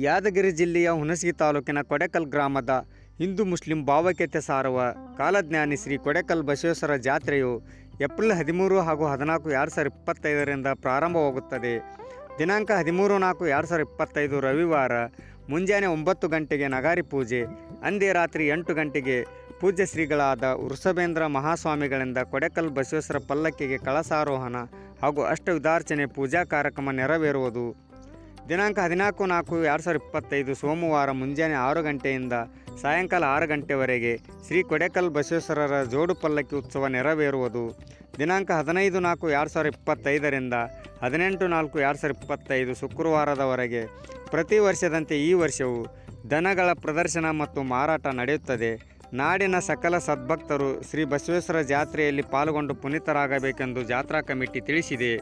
ಯಾದಗಿರಿ ಜಿಲ್ಲೆಯ ಹುಣಸಗಿ ತಾಲೂಕಿನ ಕೊಡೆಕಲ್ ಗ್ರಾಮದ ಹಿಂದೂ ಮುಸ್ಲಿಂ ಭಾವೈಕ್ಯತೆ ಸಾರುವ ಕಾಲಜ್ಞಾನಿ ಶ್ರೀ ಕೊಡೆಕಲ್ ಬಸವೇಶ್ವರ ಜಾತ್ರೆಯು ಏಪ್ರಿಲ್ ಹದಿಮೂರು ಹಾಗೂ ಹದಿನಾಲ್ಕು ಎರಡು ಸಾವಿರದ ಇಪ್ಪತ್ತೈದರಿಂದ ಪ್ರಾರಂಭವಾಗುತ್ತದೆ. ದಿನಾಂಕ ಹದಿಮೂರು ನಾಲ್ಕು ಎರಡು ಸಾವಿರದ ಇಪ್ಪತ್ತೈದು ರವಿವಾರ ಮುಂಜಾನೆ ಒಂಬತ್ತು ಗಂಟೆಗೆ ನಗಾರಿ ಪೂಜೆ, ಅಂದೇ ರಾತ್ರಿ ಎಂಟು ಗಂಟೆಗೆ ಪೂಜ್ಯ ಶ್ರೀಗಳಾದ ವೃಷಭೇಂದ್ರ ಮಹಾಸ್ವಾಮಿಗಳಿಂದ ಕೊಡೆಕಲ್ ಬಸವೇಶ್ವರ ಪಲ್ಲಕ್ಕಿಗೆ ಕಳಸಾರೋಹಣ ಹಾಗೂ ಅಷ್ಟವಿದಾರ್ಚನೆ ಪೂಜಾ ಕಾರ್ಯಕ್ರಮ ನೆರವೇರುವುದು. ದಿನಾಂಕ ಹದಿನಾಲ್ಕು ನಾಲ್ಕು ಎರಡು ಸಾವಿರದ ಇಪ್ಪತ್ತೈದು ಸೋಮವಾರ ಮುಂಜಾನೆ ಆರು ಗಂಟೆಯಿಂದ ಸಾಯಂಕಾಲ ಆರು ಗಂಟೆವರೆಗೆ ಶ್ರೀ ಕೊಡೆಕಲ್ ಬಸವೇಶ್ವರರ ಜೋಡು ಪಲ್ಲಕ್ಕಿ ಉತ್ಸವ ನೆರವೇರುವುದು. ದಿನಾಂಕ ಹದಿನೈದು ನಾಲ್ಕು ಎರಡು ಸಾವಿರದ ಇಪ್ಪತ್ತೈದರಿಂದ ಹದಿನೆಂಟು ನಾಲ್ಕು ಎರಡು ಸಾವಿರದ ಇಪ್ಪತ್ತೈದು ಶುಕ್ರವಾರದವರೆಗೆ. ಪ್ರತಿ ವರ್ಷದಂತೆ ಈ ವರ್ಷವೂ ದನಗಳ ಪ್ರದರ್ಶನ ಮತ್ತು ಮಾರಾಟ ನಡೆಯುತ್ತದೆ. ನಾಡಿನ ಸಕಲ ಸದ್ಭಕ್ತರು ಶ್ರೀ ಬಸವೇಶ್ವರ ಜಾತ್ರೆಯಲ್ಲಿ ಪಾಲ್ಗೊಂಡು ಪುನೀತರಾಗಬೇಕೆಂದು ಜಾತ್ರಾ ಕಮಿಟಿ ತಿಳಿಸಿದೆ.